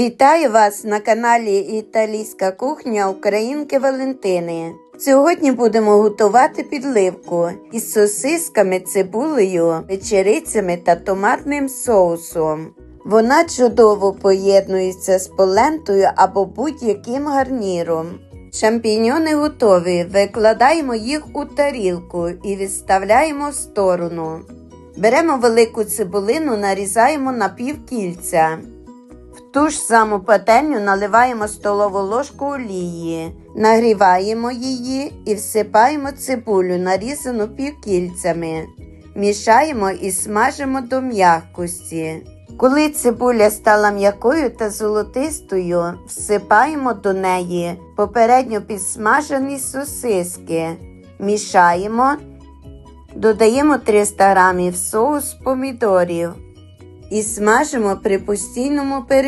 Вітаю вас на каналі Італійська кухня Українки Валентини. Сьогодні будемо готувати підливку із сосисками, цибулею, печерицями та томатним соусом. Вона чудово поєднується з полентою або будь-яким гарніром. Шампіньони готові. Викладаємо їх у тарілку і відставляємо в сторону. Беремо велику цибулину, нарізаємо на півкільця. Ту ж саму пательню наливаємо столову ложку олії, нагріваємо її і всипаємо цибулю, нарізану півкільцями. Мішаємо і смажимо до м'якості. Коли цибуля стала м'якою та золотистою, всипаємо до неї попередньо підсмажені сосиски, мішаємо, додаємо 300 г соус помідорів і смажимо при постійному перемішуванні.